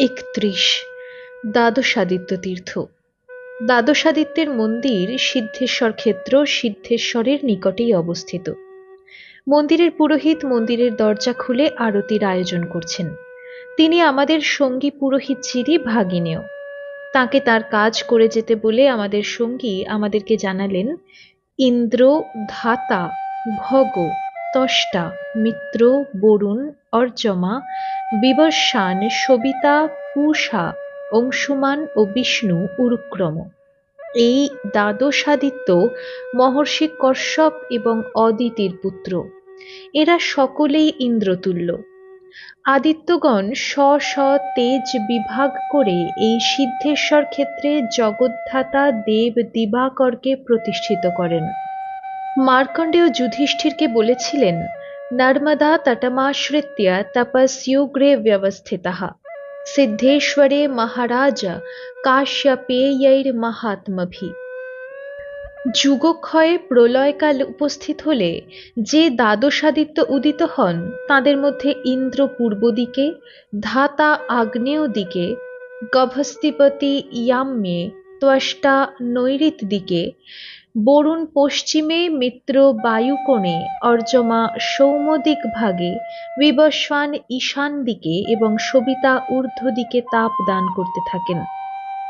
একত্রিশ। দ্বাদশাদিত্য তীর্থ দ্বাদশাদিত্যের মন্দির সিদ্ধেশ্বর ক্ষেত্র সিদ্ধেশ্বরের নিকটেই অবস্থিত। মন্দিরের পুরোহিত মন্দিরের দরজা খুলে আরতির আয়োজন করছেন। তিনি আমাদের সঙ্গী পুরোহিত চিরি ভাগিনেও। তাকে তার কাজ করে যেতে বলে আমাদের সঙ্গী আমাদেরকে জানালেন ইন্দ্র ধাতা ভগ তষ্টা মিত্র বরুণ অর্জমা বিবস্বান সবিতা পূষা অংশুমান ও বিষ্ণু উরুক্রম। এই দ্বাদশাদিত্য মহর্ষি কশ্যপ এবং অদিতির পুত্র। এরা সকলেই ইন্দ্রতুল্য। আদিত্যগণ স্ব স্ব তেজ বিভাগ করে এই সিদ্ধেশ্বর ক্ষেত্রে জগদ্ধাতা দেব দিবাকরকে প্রতিষ্ঠিত করেন। মার্কণ্ডেয় যুধিষ্ঠিরকে বলেছিলেন তটমাশ্রিত্য তপস্যুগ্রে ব্যবস্থিত সিদ্ধেশ্বরে মহারাজ কাশ্যপেয়ৈর্মহাত্মভি যুগক্ষয়ে প্রলয়কাল উপস্থিত হলে যে দ্বাদশাদিত্য উদিত হন তাদের মধ্যে ইন্দ্র পূর্ব দিকে ধাতা আগ্নেয় দিকে গভস্তিপতি ইয়াম্যে ত্বষ্টা নৈরিত দিকে বরুণ পশ্চিমে মিত্র বায়ুকোণে অর্জমা সৌমদিক ভাগে, বিবস্বান ঈশান দিকে এবং সবিতা ঊর্ধ্ব দিকে তাপ দান করতে থাকেন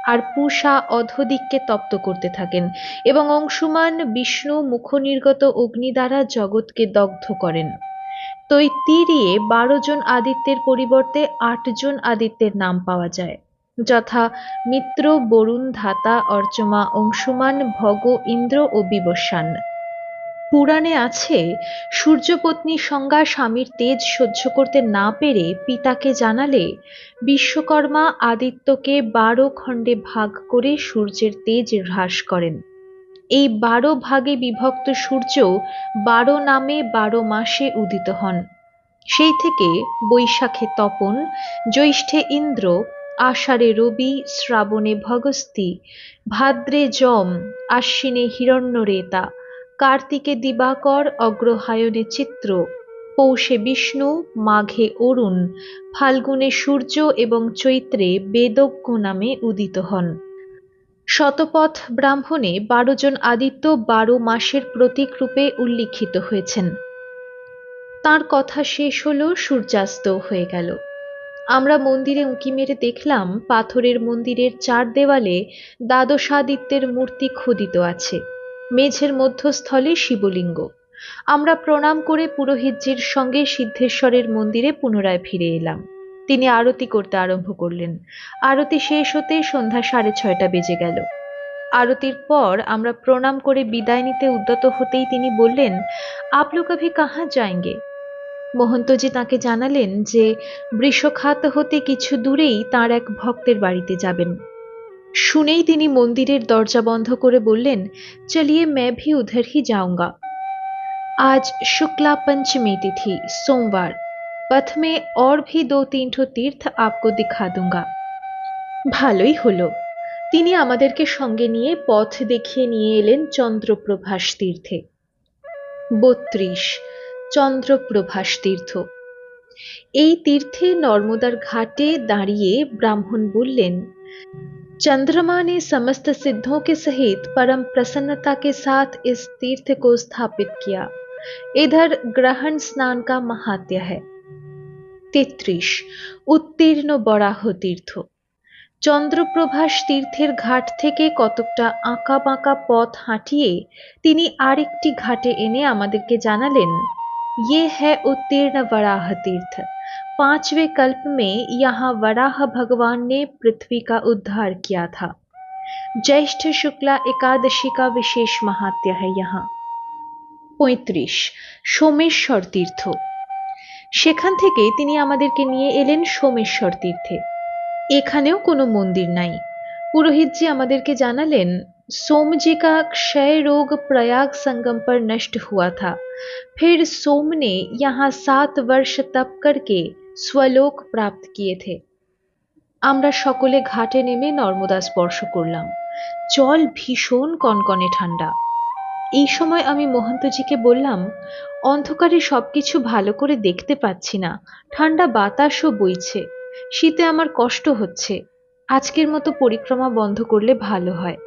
আর পূষা অধদিককে তপ্ত করতে থাকেন এবং অংশুমান বিষ্ণু মুখনির্গত অগ্নি দ্বারা জগৎকে দগ্ধ করেন। তৈত্তিরিয়ে বারো জন আদিত্যের পরিবর্তে আটজন আদিত্যের নাম পাওয়া যায়। যথা মিত্র বরুণ ধাতা অর্চমা অংশুমান ভগ ইন্দ্র ও বিবস্বান পুরাণে আছে, সূর্যপত্নী সংজ্ঞা স্বামীর তেজ সহ্য করতে না পেরে পিতাকে জানালে, বিশ্বকর্মা আদিত্যকে বারো খণ্ডে ভাগ করে সূর্যের তেজ হ্রাস করেন। এই বারো ভাগে বিভক্ত সূর্য বারো নামে বারো মাসে উদিত হন। সেই থেকে বৈশাখে তপন, জ্যৈষ্ঠে ইন্দ্র আষাঢ়ে রবি, শ্রাবণে ভগস্তি, ভাদ্রে যম, আশ্বিনে হিরণ্যরেতা, কার্তিকে দিবাকর, অগ্রহায়ণে চিত্র, পৌষে বিষ্ণু, মাঘে অরুণ, ফাল্গুনে সূর্য এবং চৈত্রে বেদজ্ঞ নামে উদিত হন। শতপথ ব্রাহ্মণে বারো জন আদিত্য বারো মাসের প্রতীক রূপে উল্লিখিত হয়েছেন। তার কথা শেষ হলো সূর্যাস্ত হয়ে গেল। আমরা মন্দিরে উঁকি মেরে দেখলাম পাথরের মন্দিরের চার দেওয়ালে দ্বাদশাদিত্যের মূর্তি খোদিত আছে। মেঝের মধ্যস্থলে শিবলিঙ্গ। আমরা প্রণাম করে পুরোহিতজির সঙ্গে সিদ্ধেশ্বরের মন্দিরে পুনরায় ফিরে এলাম। তিনি আরতি করতে আরম্ভ করলেন। আরতি শেষ হতে সন্ধ্যা সাড়ে ছয়টা বেজে গেল। আরতির পর আমরা প্রণাম করে বিদায় নিতে উদ্যত হতেই তিনি বললেন, আপ লোক अभी কাহা যায়গে মহন্তজি তাকে জানালেন যে বৃষখাত হতে কিছু দূরেই তার এক ভক্তের বাড়িতে যাবেন শুনেই তিনি মন্দিরের দরজা বন্ধ করে বললেন চলিয়ে मैं भी उधर ही जाऊंगा आज शुक्ला पंचमी तिथि सोमवार पथ में और भी दो तीन ठो तीर्थ आपको दिखा दूंगा ভালোই হলো তিনি আমাদেরকে সঙ্গে নিয়ে পথ দেখিয়ে নিয়ে এলেন চন্দ্রপ্রভাস তীর্থে বত্রিশ চন্দ্রপ্রভাস তীর্থ এই তীর্থে নর্মদার ঘাটে দাঁড়িয়ে ব্রাহ্মণ বললেন चंद्रमा ने समस्त सिद्धों के सहित परम प्रसन्नता के साथ इस तीर्थ को स्थापित किया इधर ग्रहण स्नान का महात्य है তেত্রিশ উত্তীর্ণ বরাহ তীর্থ চন্দ্রপ্রভাস তীর্থের ঘাট থেকে কতকটা আঁকা বাঁকা পথ হাঁটিয়ে তিনি আরেকটি ঘাটে এনে আমাদেরকে জানালেন ये है उत्तीर्ण वराह तीर्थ पांचवें कल्प में यहाँ वराह भगवान ने पृथ्वी का उद्धार किया था ज्येष्ठ शुक्ला एकादशी का विशेष महात्य है यहाँ পঁয়ত্রিশ সোমেশ্বর তীর্থ সেখান থেকে তিনি আমাদেরকে নিয়ে এলেন সোমেশ্বর তীর্থে এখানেও কোনো মন্দির নাই পুরোহিতজি আমাদেরকে জানালেন सोम जी का क्षय रोग प्रयाग संगम पर नष्ट हुआ था फिर सोम ने यहाँ सात वर्ष तप करके स्वलोक प्राप्त किए थे আমরা সকলে ঘাটে নেমে নর্মদা স্পর্শ করলাম জল ভীষণ কনকনে ঠান্ডা এই সময় আমি মহন্তজিকে বললাম অন্ধকারে সবকিছু ভালো করে দেখতে পাচ্ছি না ঠান্ডা বাতাসও বইছে শীতে আমার কষ্ট হচ্ছে আজকের মতো পরিক্রমা বন্ধ করলে ভালো হয়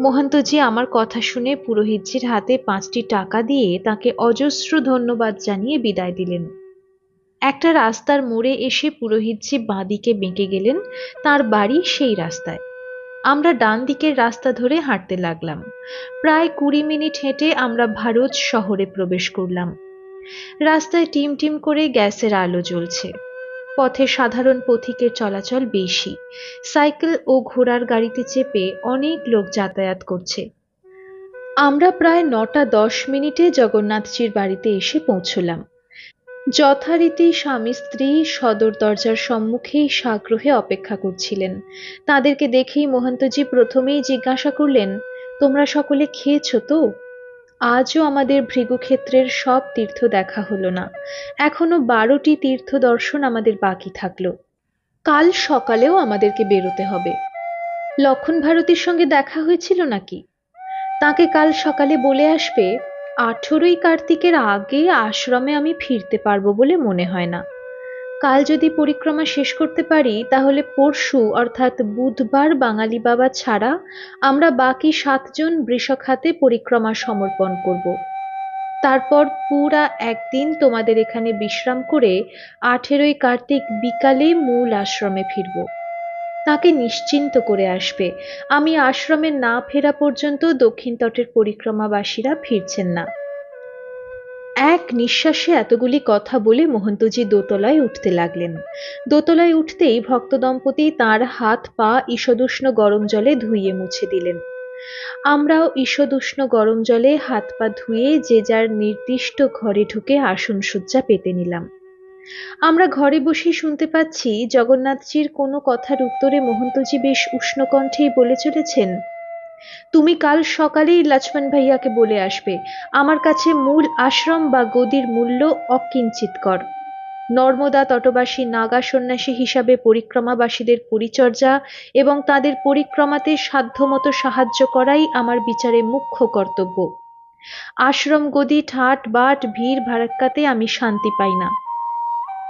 মহান্তজি আমার কথা শুনে পুরোহিতজির হাতে পাঁচটি টাকা দিয়ে তাকে অজস্র ধন্যবাদ জানিয়ে বিদায় দিলেন। একটা রাস্তার মোড়ে এসে পুরোহিতজি বাঁদিকে বেঁকে গেলেন, তার বাড়ি সেই রাস্তায়। আমরা ডান দিকের রাস্তা ধরে হাঁটতে লাগলাম। প্রায় কুড়ি মিনিট হেঁটে আমরা ভারত শহরে প্রবেশ করলাম। রাস্তায় টিম টিম করে গ্যাসের আলো জ্বলছে। পথে সাধারণ পথিকের চলাচল বেশি। সাইকেল ও ঘোড়ার গাড়িতে চেপে অনেক লোক যাতায়াত করছে। আমরা প্রায় নটা দশ মিনিটে জগন্নাথজির বাড়িতে এসে পৌঁছলাম। যথারীতি স্বামী স্ত্রী সদর দরজার সম্মুখেই সাগ্রহে অপেক্ষা করছিলেন। তাদেরকে দেখেই মহন্তজি প্রথমেই জিজ্ঞাসা করলেন, তোমরা সকলে খেয়েছ তো? আজও আমাদের ভৃগুক্ষেত্রের সব তীর্থ দেখা হলো না। এখনও বারোটি তীর্থ দর্শন আমাদের বাকি থাকল। কাল সকালেও আমাদেরকে বেরোতে হবে। লক্ষণ ভারতীর সঙ্গে দেখা হয়েছিল নাকি? তাকে কাল সকালে বলে আসবে, আঠেরোই কার্তিকের আগে আশ্রমে আমি ফিরতে পারব বলে মনে হয় না। কাল যদি পরিক্রমা শেষ করতে পারি, তাহলে পরশু, অর্থাৎ বুধবার বাঙালি বাবা ছাড়া, আমরা বাকি সাতজন বৃষক হাতে পরিক্রমা সমর্পণ করব। তারপর পুরা একদিন তোমাদের এখানে বিশ্রাম করে আঠেরোই কার্তিক বিকালে মূল আশ্রমে ফিরব। তাকে নিশ্চিন্ত করে আসবে, আমি আশ্রমে না ফেরা পর্যন্ত দক্ষিণ তটের পরিক্রমাবাসীরা ফিরছেন না। এক নিঃশ্বাসে এতগুলি কথা বলে মোহন্তজি দোতলায় উঠতে লাগলেন। দোতলায় উঠতেই ভক্ত দম্পতি তাঁর হাত পা ঈষদুষ্ণ গরম জলে ধুইয়ে মুছে দিলেন। আমরাও ঈষদুষ্ণ গরম জলে হাত পা ধুয়ে যে যার নির্দিষ্ট ঘরে ঢুকে আসন সজ্জা পেতে নিলাম। আমরা ঘরে বসে শুনতে পাচ্ছি, জগন্নাথজির কোনো কথার উত্তরে মোহন্তজি বেশ উষ্ণকণ্ঠেই বলে চলেছেন তুমি কাল সকালেই লক্ষ্মণ ভাইয়াকে বলে আসবে। আমার কাছে মূল আশ্রম বা গদির মূল্য অকিঞ্চিত কর। নর্মদা তটবাসী নাগা সন্ন্যাসী হিসাবে পরিক্রমাবাসীদের পরিচর্যা এবং তাদের পরিক্রমাতে সাধ্যমতো সাহায্য করাই আমার বিচারে মুখ্য কর্তব্য। আশ্রম, গদি, ঠাট, বাট, ভিড় ভাড়াক্কাতে আমি শান্তি পাই না।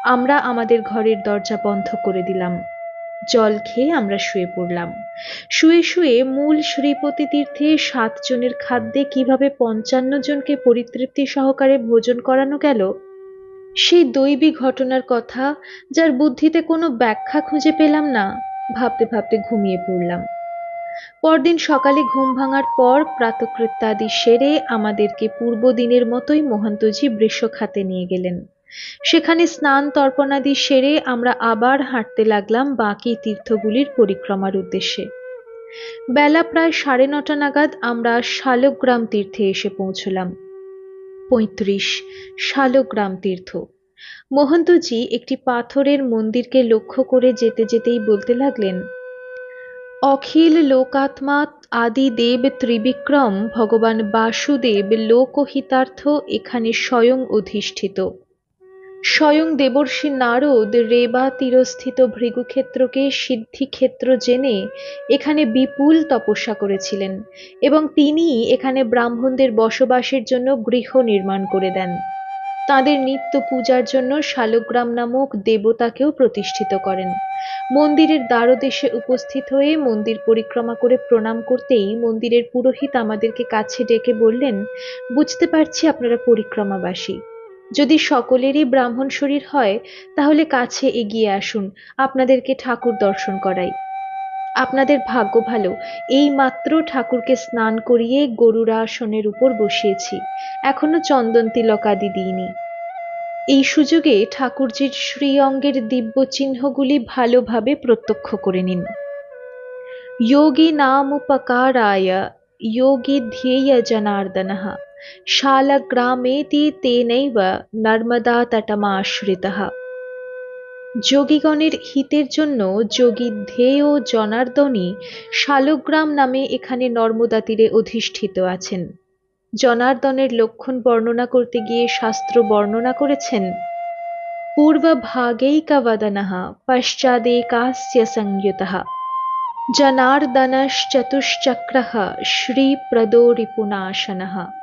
আমরা আমাদের ঘরের দরজা বন্ধ করে দিলাম। জল খেয়ে আমরা শুয়ে পড়লাম। শুয়ে শুয়ে মূল শ্রীপতি তীর্থে সাতজনের খাদ্যে কীভাবে পঞ্চান্ন জনকে পরিতৃপ্তি সহকারে ভোজন করানো গেল? সেই দৈবী ঘটনার কথা যার বুদ্ধিতে কোনো ব্যাখ্যা খুঁজে পেলাম না, ভাবতে ভাবতে ঘুমিয়ে পড়লাম। পরদিন সকালে ঘুম ভাঙার পর প্রাতকৃত্যাদি সেরে আমাদেরকে পূর্ব দিনের মতোই মহান্তজি বৃষখাতে নিয়ে গেলেন। সেখানে স্নান তর্পণাদি সেরে আমরা আবার হাঁটতে লাগলাম বাকি তীর্থগুলির পরিক্রমার উদ্দেশ্যে। বেলা প্রায় সাড়ে নটা নাগাদ আমরা শালগ্রাম তীর্থে এসে পৌঁছলাম। পঁয়ত্রিশ শালগ্রাম তীর্থ। মহন্তজি একটি পাথরের মন্দিরকে লক্ষ্য করে যেতে যেতেই বলতে লাগলেন, অখিল লোকাত্মা আদি দেব ত্রিবিক্রম, ভগবান বাসুদেব লোকহিতার্থ এখানে স্বয়ং অধিষ্ঠিত। স্বয়ং দেবর্ষি নারদ রেবা তীরস্থিত ভৃগুক্ষেত্রকে সিদ্ধিক্ষেত্র জেনে এখানে বিপুল তপস্যা করেছিলেন এবং তিনি এখানে ব্রাহ্মণদের বসবাসের জন্য গৃহ নির্মাণ করে দেন। তাদের নিত্য পূজার জন্য শালগ্রাম নামক দেবতাকেও প্রতিষ্ঠিত করেন। মন্দিরের দ্বারদেশে উপস্থিত হয়ে মন্দির পরিক্রমা করে প্রণাম করতেই মন্দিরের পুরোহিত আমাদেরকে কাছে ডেকে বললেন, বুঝতে পারছি আপনারা পরিক্রমাবাসী। যদি সকলেরই ব্রাহ্মণ শরীর হয়, তাহলে কাছে এগিয়ে আসুন, আপনাদেরকে ঠাকুর দর্শন করাই। আপনাদের ভাগ্য ভালো, এই মাত্র ঠাকুরকে স্নান করিয়ে গরুরা আসনের উপর বসিয়েছি, এখনও চন্দন তিলক আদি দিইনি। এই সুযোগে ঠাকুরজির শ্রী অঙ্গের দিব্য চিহ্নগুলি ভালোভাবে প্রত্যক্ষ করে নিন। যোগী নাম উপকারায়, যোগী ধ্যেয় জনার্দনः। শালগ্রামেতি তেনৈব নর্মদা তটমাশ্রিতः যোগীগণের হিতের জন্য যোগী ধ্যেয় জনার্দনই শালগ্রাম নামে এখানে নর্মদা তীরে অধিষ্ঠিত আছেন জনার্দনের লক্ষণ বর্ণনা করতে গিয়ে শাস্ত্র বর্ণনা করেছেন পূর্বভাগৈকবদনः পশ্চাদেকাস্য সংযুতः জনার্দনশ্চতুশ্চক্রः শ্রীপ্রদো রিপুনাশনः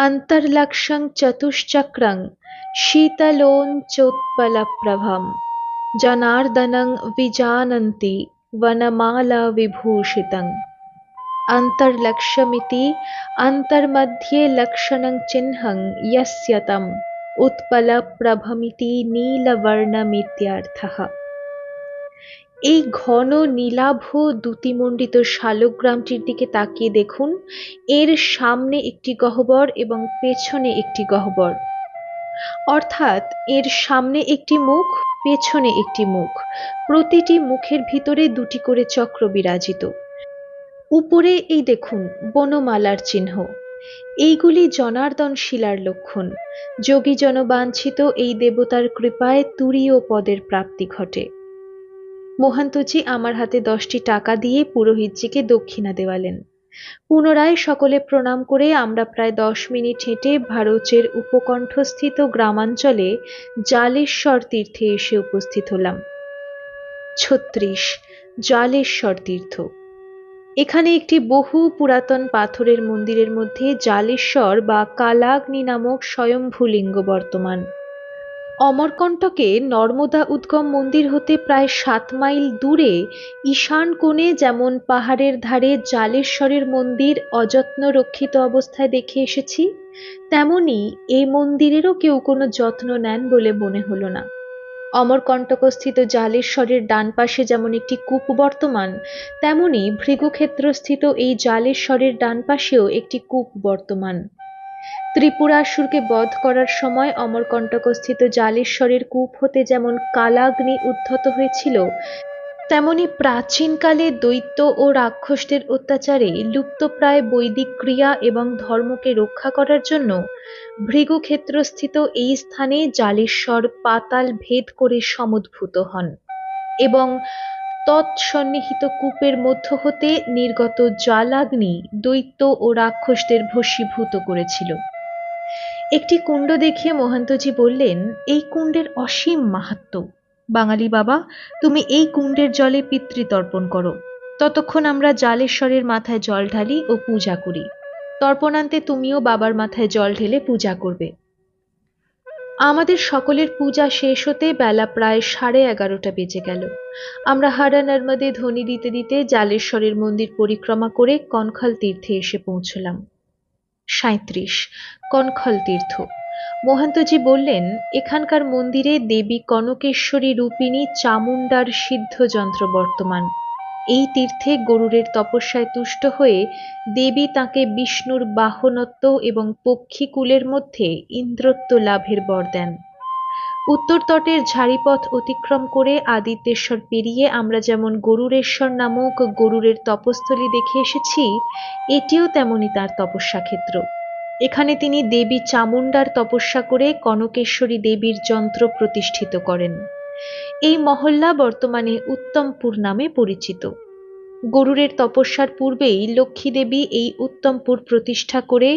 अन्तर्लक्षं चतुश्चक्रं शीतलोञ्चोत्पलप्रभं जनार्दनं विजानन्ति वनमालाविभूषितम् अन्तर्लक्ष्यमिति अन्तर्मध्ये लक्षणं चिह्नं यस्य तम् उत्पलप्रभमिति नीलवर्णमित्यर्थः। এই ঘন নীলাভ দ্যুতিমণ্ডিত শালগ্রামটির দিকে তাকিয়ে দেখুন। এর সামনে একটি গহ্বর এবং পেছনে একটি গহ্বর। অর্থাৎ এর সামনে একটি মুখ, পেছনে একটি মুখ। প্রতিটি মুখের ভিতরে দুটি করে চক্র বিরাজিত। উপরে এই দেখুন, বনমালার চিহ্ন। এইগুলি জনার্দন শিলার লক্ষণ। যোগী জনবাঞ্ছিত এই দেবতার কৃপায় তুরীয় পদের প্রাপ্তি ঘটে। মোহান্তজি আমার হাতে দশটি টাকা দিয়ে পুরোহিতজিকে দক্ষিণা দেওয়ালেন। পুনরায় সকলে প্রণাম করে আমরা প্রায় দশ মিনিট হেঁটে ভারতের উপকণ্ঠস্থিত গ্রামাঞ্চলে জালেশ্বর তীর্থে এসে উপস্থিত হলাম। ছত্রিশ, জালেশ্বর তীর্থ। এখানে একটি বহু পুরাতন পাথরের মন্দিরের মধ্যে জালেশ্বর বা কালাগ্নি নামক স্বয়ম্ভূলিঙ্গ বর্তমান। অমরকণ্টকে নর্মদা উদ্গম মন্দির হতে প্রায় সাত মাইল দূরে ঈশান কোণে যেমন পাহাড়ের ধারে জালেশ্বরের মন্দির অযত্ন রক্ষিত অবস্থায় দেখে এসেছি, তেমনি এই মন্দিরেরও কেউ কোনো যত্ন নেন বলে মনে হলো না। অমরকণ্টকস্থিত জালেশ্বরের ডান পাশে যেমন একটি কূপ বর্তমান, তেমনি ভৃগুক্ষেত্রস্থিত এই জালেশ্বরের ডান পাশেও একটি কূপ বর্তমান। ত্রিপুরাসুরকে বধ করার সময় অমরকণ্টকস্থিত জালেশ্বরের কূপ হতে যেমন কালাগ্নি উদ্ধত হয়েছিল, তেমনি প্রাচীনকালে দৈত্য ও রাক্ষসদের অত্যাচারে লুপ্তপ্রায় বৈদিক ক্রিয়া এবং ধর্মকে রক্ষা করার জন্য ভৃগুক্ষেত্রস্থিত এই স্থানে জালেশ্বর পাতাল ভেদ করে সমুদ্ভূত হন এবং তৎসন্নিহিত কূপের মধ্য হতে নির্গত জালাগ্নি দৈত্য ও রাক্ষসদের ভস্মীভূত করেছিল। একটি কুণ্ড দেখিয়ে মহান্তজি বললেন, এই কুণ্ডের অসীম মাহাত্ম। বাঙালি বাবা, তুমি এই কুণ্ডের জলে পিতৃতর্পণ করো। ততক্ষণ আমরা জালেশ্বরের মাথায় জল ঢালি ও পূজা করি। তর্পণান্তে তুমিও বাবার মাথায় জল ঢেলে পূজা করবে। আমাদের সকলের পূজা শেষ হতে বেলা প্রায় সাড়ে এগারোটা বেজে গেল। আমরা হারা নর্মদে ধ্বনি দিতে দিতে জালেশ্বরের মন্দির পরিক্রমা করে কনখল তীর্থে এসে পৌঁছলাম। সাঁত্রিশ কনখল তীর্থ। মহান্তজি বললেন, এখানকার মন্দিরে দেবী কনকেশ্বরী রূপিণী চামুণ্ডার সিদ্ধ যন্ত্র বর্তমান। এই তীর্থে গরুরের তপস্যায় তুষ্ট হয়ে দেবী তাকে বিষ্ণুর বাহনত্ব এবং পক্ষীকুলের মধ্যে ইন্দ্রত্ব লাভের বর দেন। উত্তর তটের ঝাড়িপথ অতিক্রম করে আদিত্যেশ্বর পেরিয়ে আমরা যেমন গরুরেশ্বর নামক গরুরের তপস্থলী দেখে এসেছি, এটিও তেমনি তার তপস্যা ক্ষেত্র। এখানে তিনি দেবী চামুণ্ডার তপস্যা করে কনকেশ্বরী দেবীর যন্ত্র প্রতিষ্ঠিত করেন। এই মহল্লা বর্তমানে উত্তমপুর নামে পরিচিত। গরুরের তপস্যার পূর্বেই লক্ষ্মী দেবী এই উত্তমপুর প্রতিষ্ঠা করে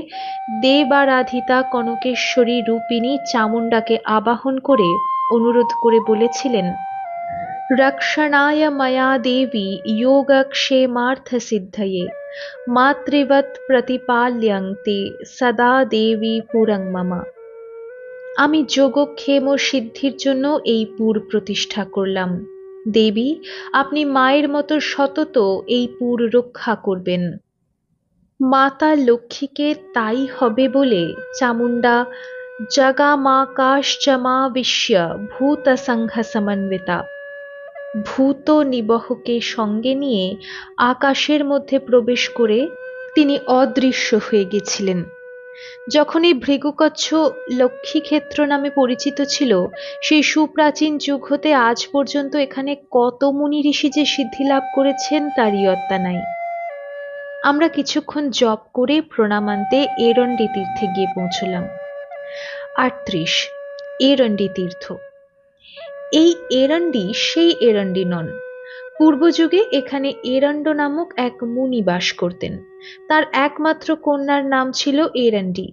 দেবারাধিতা কনকেশ্বরী রূপিণী চামুণ্ডাকে আবাহন করে অনুরোধ করে বলেছিলেন রক্ষণায় ময়া দেবী যোগক্ষেমার্থ সিদ্ধয়ে মাতৃবৎ প্রতিপাল্যন্তে সদা দেবী পুরং মামা। আমি যোগক্ষেম ও সিদ্ধির জন্য এই পুর প্রতিষ্ঠা করলাম। দেবী, আপনি মায়ের মতো সতত এই পুর রক্ষা করবেন। মাতা লক্ষ্মীকে তাই হবে বলে চামুন্ডা চামুণ্ডা জগামাকাশচমাবিশ্য ভূত সংঘ সমন্বিতা। ভূত নিবহকে সঙ্গে নিয়ে আকাশের মধ্যে প্রবেশ করে তিনি অদৃশ্য হয়ে গেছিলেন। যখন এই ভৃগুকচ্ছ লক্ষ্মীক্ষেত্র নামে পরিচিত ছিল, সেই সুপ্রাচীন যুগ হতে আজ পর্যন্ত এখানে কত মুনি ঋষি যে সিদ্ধি লাভ করেছেন তার ইয়ত্তা নাই। আমরা কিছুক্ষণ জপ করে প্রণামান্তে এরণ্ডি তীর্থে গিয়ে পৌঁছলাম। আটত্রিশ, এরণ্ডি তীর্থ। এই এরণ্ডি সেই এরণ্ডি নন। পূর্বযুগে এখানে এরণ্ড নামক এক মুনি বাস করতেন। তার একমাত্র কন্যার নাম ছিল এরণ্ডি।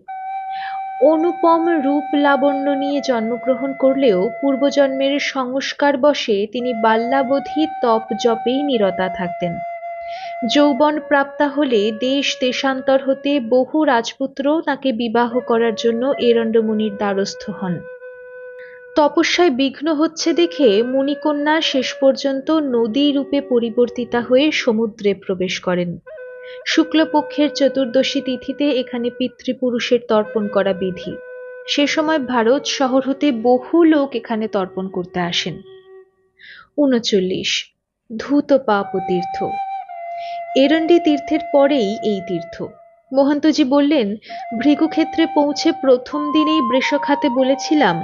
অনুপম রূপ লাবণ্য নিয়ে জন্মগ্রহণ করলেও পূর্বজন্মের সংস্কার বশে তিনি বাল্যাবধি তপ জপেই নিরতা থাকতেন। যৌবন প্রাপ্তা হলে দেশ দেশান্তর হতে বহু রাজপুত্র তাকে বিবাহ করার জন্য এরণ্ডমুনির দ্বারস্থ হন। তপস্যায় বিঘ্ন হচ্ছে দেখে মুনিকন্যা শেষ পর্যন্ত নদী রূপে পরিবর্তিতা হয়ে সমুদ্রে প্রবেশ করেন। শুক্লপক্ষের চতুর্দশী তিথিতে এখানে পিতৃপুরুষের তর্পণ করা বিধি। সে সময় ভারত শহর হতে বহু লোক এখানে তর্পণ করতে আসেন। উনচল্লিশ। ধূত পাপ তীর্থ। এরণ্ডি তীর্থের পরেই এই তীর্থ। মহন্তজি বললেন, ভৃগুক্ষেত্রে পৌঁছে প্রথম দিনেই বৃষখাতে বলেছিলাম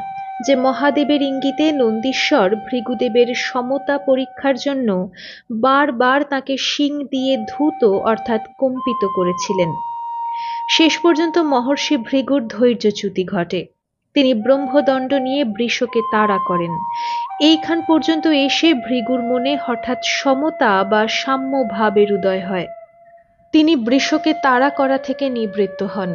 যে মহাদেবের ইঙ্গিতে নন্দীশ্বর ভৃগুদেবের সমতা পরীক্ষার জন্য বারবার তাকে শিং দিয়ে ধূত অর্থাৎ কম্পিত করেছিলেন। শেষ পর্যন্ত মহর্ষি ভৃগুর ধৈর্যচ্যুতি ঘটে। তিনি ব্রহ্মদণ্ড নিয়ে বৃষকে তাড়া করেন। এইখান পর্যন্ত এসে ভৃগুর মনে হঠাৎ সমতা বা সাম্য ভাবের উদয় হয়। তিনি বৃষকে তাড়া করা থেকে নিবৃত্ত হন।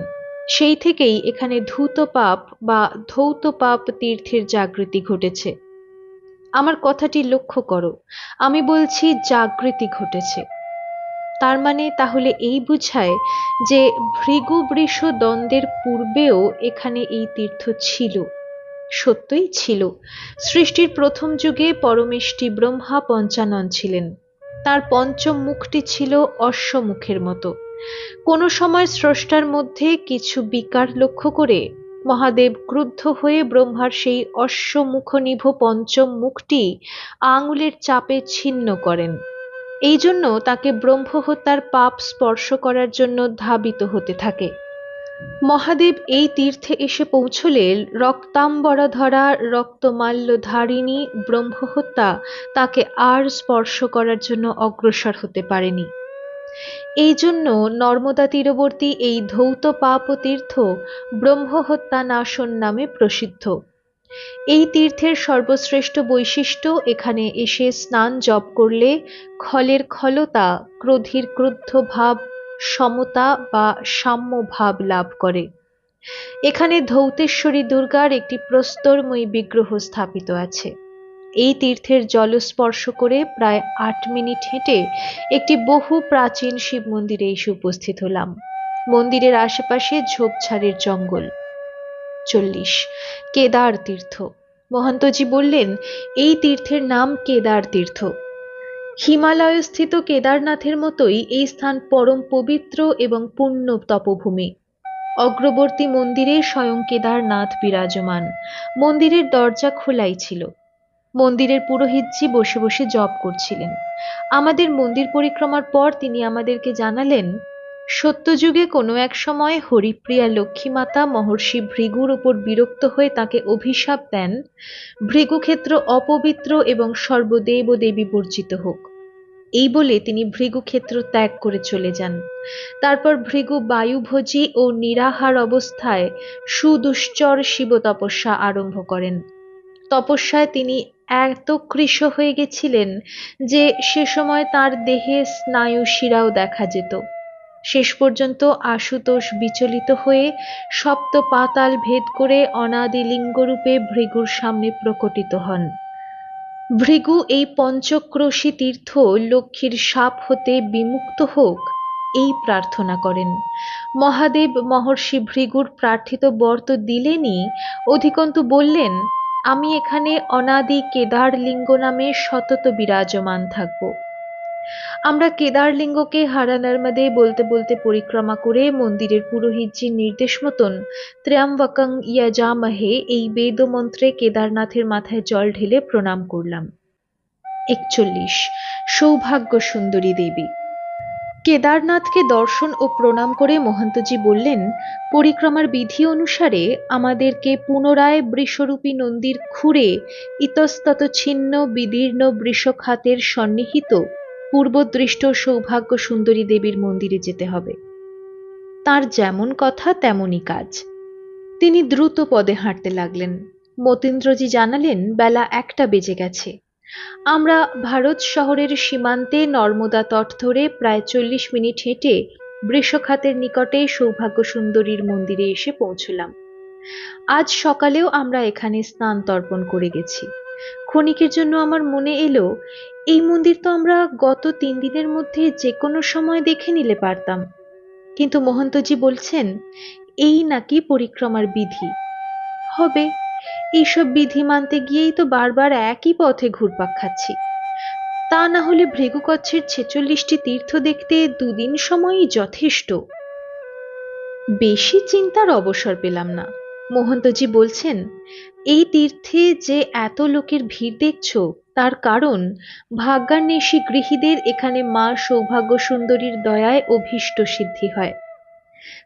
সেই থেকেই এখানে ধূত পাপ বা ধৌত পাপ তীর্থের জাগৃতি ঘটেছে। আমার কথাটি লক্ষ্য করো, আমি বলছি জাগৃতি ঘটেছে। তার মানে তাহলে এই বুঝায় যে ভৃগু বৃষ দ্বন্দ্বের পূর্বেও এখানে এই তীর্থ ছিল, সত্যই ছিল। সৃষ্টির প্রথম যুগে পরমেষ্টি ব্রহ্মা পঞ্চানন ছিলেন। তার পঞ্চম মুখটি ছিল অশ্বমুখের মতো। কোনো সময় স্রষ্টার মধ্যে কিছু বিকার লক্ষ্য করে মহাদেব ক্রুদ্ধ হয়ে ব্রহ্মার সেই অশ্বমুখনিভ পঞ্চম মুখটি আঙুলের চাপে ছিন্ন করেন। এই জন্য তাকে ব্রহ্ম হত্যার পাপ স্পর্শ করার জন্য ধাবিত হতে থাকে। মহাদেব এই তীর্থে এসে পৌঁছলে রক্তাম্বরা ধরা রক্তমাল্য ধারিণী ব্রহ্মহত্যা তাকে আর স্পর্শ করার জন্য অগ্রসর হতে পারেনি। এই জন্য নর্মদা তীরবর্তী এই ধৌত পাপ তীর্থ ব্রহ্মহত্যা নাশন নামে প্রসিদ্ধ। এই তীর্থের সর্বশ্রেষ্ঠ বৈশিষ্ট্য, এখানে এসে স্নান জপ করলে খলের খলতা, ক্রোধীর ক্রুদ্ধ ভাব, সমতা বা সাম্য ভাব লাভ করে। এখানে ধৌতেশ্বরী দুর্গার একটি প্রস্তরময়ী বিগ্রহ স্থাপিত আছে। এই তীর্থের জলস্পর্শ করে প্রায় আট মিনিট হেঁটে একটি বহু প্রাচীন শিব মন্দিরে এসে উপস্থিত হলাম। মন্দিরের আশেপাশে ঝোপঝাড়ের জঙ্গল। চল্লিশ। কেদার তীর্থ। মহন্তজি বললেন, এই তীর্থের নাম কেদার তীর্থ। হিমালয়স্থিত কেদারনাথের মতোই এই স্থান পরম পবিত্র এবং পূর্ণ তপভূমি। অগ্রবর্তী মন্দিরে স্বয়ং কেদারনাথ বিরাজমান। মন্দিরের দরজা খোলাই ছিল। মন্দিরের পুরোহিতজি বসে বসে জপ করছিলেন। আমাদের মন্দির পরিক্রমার পর তিনি আমাদেরকে জানালেন, সত্যযুগে কোনো এক সময় হরিপ্রিয়া লক্ষ্মীমাতা মহর্ষি ভৃগুর উপর বিরক্ত হয়ে তাকে অভিশাপ দেন, ভৃগুক্ষেত্র অপবিত্র এবং সর্বদেব দেবী বর্জিত হোক। এই বলে তিনি ভৃগুক্ষেত্র ত্যাগ করে চলে যান। তারপর ভৃগু বায়ুভোজী ও নিরাহার অবস্থায় সুদুশ্চর শিব তপস্যা আরম্ভ করেন। তপস্যায় তিনি এত কৃশ হয়ে গেছিলেন যে সে সময় তার দেহে স্নায়ু শিরাও দেখা যেত। শেষ পর্যন্ত আশুতোষ বিচলিত হয়ে সপ্ত পাতাল ভেদ করে অনাদি লিঙ্গরূপে ভৃগুর সামনে প্রকটিত হন। ভৃগু এই পঞ্চক্রোশী তীর্থ লক্ষ্মীর সাপ হতে বিমুক্ত হোক, এই প্রার্থনা করেন। মহাদেব মহর্ষি ভৃগুর প্রার্থিত বর তো দিলেনই, অধিকন্তু বললেন আমি এখানে অনাদি কেদার লিঙ্গ নামে সতত বিরাজমান থাকব। আমরা কেদার কেদারলিঙ্গকে হারানার্মাদে বলতে বলতে পরিক্রমা করে মন্দিরের পুরোহিতজির নির্দেশ মতন ত্র্যাম্বকং ইয়াজামহে এই বেদ মন্ত্রে কেদারনাথের মাথায় জল ঢেলে প্রণাম করলাম। একচল্লিশ, সৌভাগ্য সুন্দরী দেবী। কেদারনাথকে দর্শন ও প্রণাম করে মহন্তজি বললেন, পরিক্রমার বিধি অনুসারে আমাদেরকে পুনরায় বৃষরূপী নন্দীর খুঁড়ে ইতস্তত ছিন্ন বিদীর্ণ বৃষখাতের সন্নিহিত পূর্বদৃষ্ট সৌভাগ্য সুন্দরী দেবীর মন্দিরে যেতে হবে। তার যেমন কথা তেমনই কাজ। তিনি দ্রুত পদে হাঁটতে লাগলেন। মতীন্দ্রজি জানালেন, বেলা একটা বেজে গেছে। আমরা ভারত শহরের সীমান্তে নর্মদা তট ধরে প্রায় চল্লিশ মিনিট হেঁটে বৃষখাতের নিকটে সৌভাগ্য সুন্দরীর মন্দিরে এসে পৌঁছলাম। আজ সকালেও আমরা এখানে স্নান তর্পণ করে গেছি। ক্ষণিকের জন্য আমার মনে এলো, এই মন্দির তো আমরা গত তিন দিনের মধ্যে যে কোনো সময় দেখে নিলে পারতাম। কিন্তু মহন্তজি বলছেন, এই নাকি পরিক্রমার বিধি। হবে এইসব বিধি মানতে গিয়েই তো বারবার একই পথে ঘুরপাক খাচ্ছি। তা না হলে ভৃগুকচ্ছের ছেচল্লিশটি তীর্থ দেখতে দুদিন সময়ই যথেষ্ট। বেশি চিন্তার অবসর পেলাম না। মোহন্তজি বলছেন, এই তীর্থে যে এত লোকের ভিড় দেখছ, তার কারণ ভাগ্যান্বেষী গৃহীদের এখানে মা সৌভাগ্য সুন্দরীর দয়ায় অভীষ্ট সিদ্ধি হয়।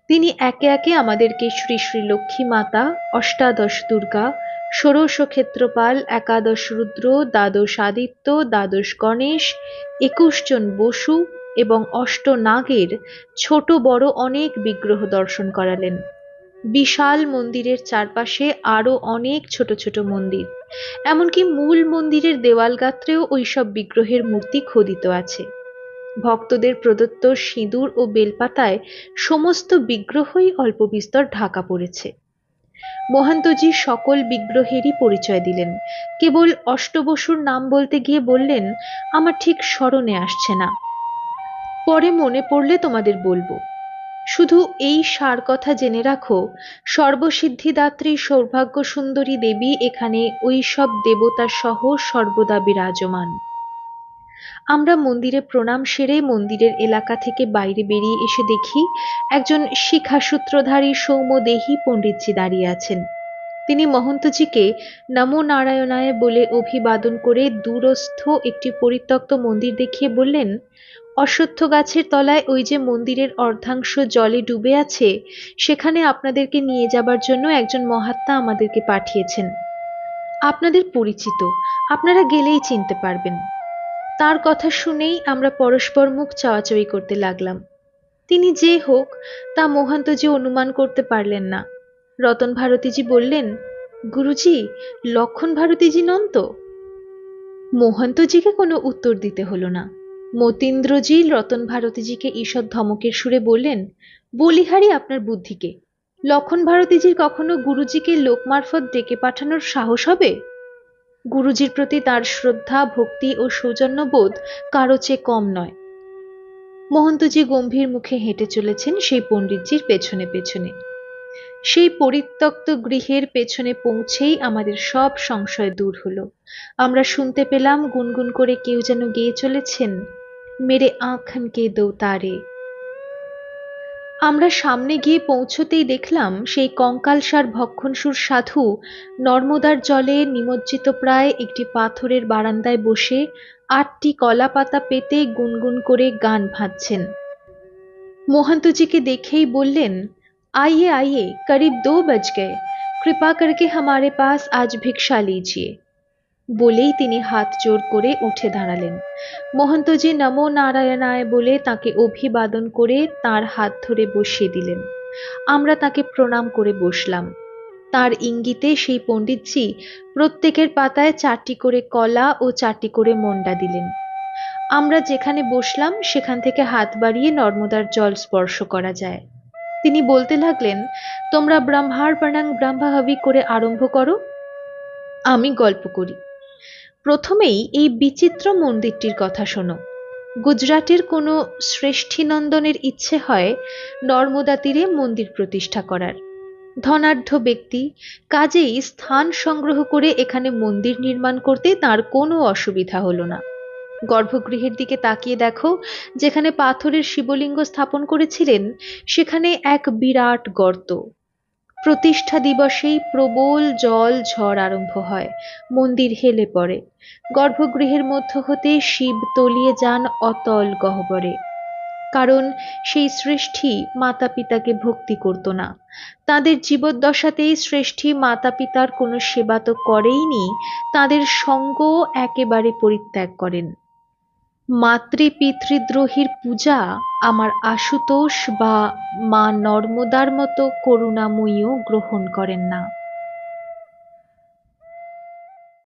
তিনি একে একে আমাদেরকে শ্রী শ্রী লক্ষ্মী মাতা, অষ্টাদশ দুর্গা, ষোড়শ ক্ষেত্রপাল, একাদশ রুদ্র, দ্বাদশ আদিত্য, দ্বাদশ গণেশ, একুশ জন বসু এবং অষ্ট নাগের ছোট বড় অনেক বিগ্রহ দর্শন করালেন। বিশাল মন্দিরের চারপাশে আরও অনেক ছোট ছোট মন্দির। এমনকি মূল মন্দিরের দেওয়াল গাত্রেও ওইসব বিগ্রহের মূর্তি খোদিত আছে। ভক্তদের প্রদত্ত সিঁদুর ও বেলপাতায় সমস্ত বিগ্রহই অল্প বিস্তর ঢাকা পড়েছে। মহান্তজি সকল বিগ্রহেরই পরিচয় দিলেন। কেবল অষ্টবসুর নাম বলতে গিয়ে বললেন, আমার ঠিক স্মরণে আসছে না। পরে মনে পড়লে তোমাদের বলব। শুধু এই সার কথা জেনে রাখো, সর্বসিদ্ধিদাত্রী সৌভাগ্য সুন্দরী দেবী এখানে ওই সব দেবতা সহ সর্বদা বিরাজমান। আমরা মন্দিরে প্রণাম সেরে মন্দিরের এলাকা থেকে বাইরে বেরিয়ে এসে দেখি একজন শিখাসূত্রধারী সৌম্যদেহী পণ্ডিতজি দাঁড়িয়ে আছেন। তিনি মহন্তজিকে নমো নারায়ণায় বলে অভিবাদন করে দূরস্থ একটি পরিত্যক্ত মন্দির দেখিয়ে বললেন, অশ্বত্থ গাছের তলায় ওই যে মন্দিরের অর্ধাংশ জলে ডুবে আছে, সেখানে আপনাদেরকে নিয়ে যাবার জন্য একজন মহাত্মা আমাদেরকে পাঠিয়েছেন। আপনাদের পরিচিত, আপনারা গেলেই চিনতে পারবেন। তার কথা শুনেই আমরা পরস্পর মুখ চাওয়াচাওয়ি করতে লাগলাম। তিনি যে হোক, তা মোহান্তজি অনুমান করতে পারলেন না। রতন ভারতীজি বললেন, গুরুজি, লক্ষণ ভারতীজি নন তো? মোহান্তজিকে কোনো উত্তর দিতে হলো না। মতীন্দ্রজি রতন ভারতীজিকে ঈষৎ ধমকের সুরে বললেন, বলিহারি আপনার বুদ্ধিকে, লক্ষণ ভারতীজির কখনো গুরুজিকে লোক মারফত ডেকে পাঠানোর সাহস হবে? গুরুজির প্রতি তার শ্রদ্ধা, ভক্তি ও সৌজন্যবোধ কারও চেয়ে কম নয়। মহন্তজি গম্ভীর মুখে হেঁটে চলেছেন সেই পণ্ডিতজির পেছনে পেছনে। সেই পরিত্যক্ত গৃহের পেছনে পৌঁছেই আমাদের সব সংশয় দূর হলো। আমরা শুনতে পেলাম গুনগুন করে কেউ যেন গেয়ে চলেছেন, মেরে আঁখান কে দো তারে। আমরা সামনে গিয়ে পৌঁছতেই দেখলাম সেই কঙ্কালসার ভক্ষণসুর সাধু নর্মদার জলে নিমজ্জিত প্রায় একটি পাথরের বারান্দায় বসে আটটি কলা পাতা পেতে গুনগুন করে গান ভাঁজছেন। মোহান্তজিকে দেখেই বললেন, আইয়ে আইয়ে, করিব দো বজ গে কৃপা করকে হামারে পাস, আজ ভিক্ষা লিজিয়ে। বলেই তিনি হাত জোর করে উঠে দাঁড়ালেন। মহন্তজি নমো নারায়ণায় বলে তাকে অভিবাদন করে তার হাত ধরে বসিয়ে দিলেন। আমরা তাকে প্রণাম করে বসলাম। তার ইঙ্গিতে সেই পণ্ডিতজি প্রত্যেকের পাতায় চারটি করে কলা ও চারটি করে মন্ডা দিলেন। আমরা যেখানে বসলাম সেখান থেকে হাত বাড়িয়ে নর্মদার জল স্পর্শ করা যায়। তিনি বলতে লাগলেন, তোমরা ব্রহ্মার্পণাং ব্রহ্মাহবি করে আরম্ভ করো। আমি গল্প করি। প্রথমেই এই বিচিত্র মন্দিরটির কথা শোনো। গুজরাটের কোনো শ্রেষ্ঠীনন্দনের ইচ্ছে হয় নর্মদা তীরে মন্দির প্রতিষ্ঠা করার। ধনাঢ্য ব্যক্তি কাজেই স্থান সংগ্রহ করে এখানে মন্দির নির্মাণ করতে তার কোনো অসুবিধা হলো না। গর্ভগৃহের দিকে তাকিয়ে দেখো, যেখানে পাথরের শিবলিঙ্গ স্থাপন করেছিলেন, সেখানে এক বিরাট গর্ত। প্রতিষ্ঠা দিবসেই প্রবল জল ঝড় আরম্ভ হয়, মন্দির হেলে পড়ে। গর্ভগৃহের মধ্য হতে শিব তলিয়ে যান অতল গহ্বরে। কারণ সেই সৃষ্টি মাতা পিতাকে ভক্তি করত না। তাদের জীবদ্দশাতেই সৃষ্টি মাতা পিতার কোনো সেবা তো করেইনি, তাদের সঙ্গ একেবারে পরিত্যাগ করেন। মাতৃ পিতৃদ্রোহীর পূজা আমার আশুতোষ বা মা নর্মদার মতো করুণাময়ীও গ্রহণ করেন না।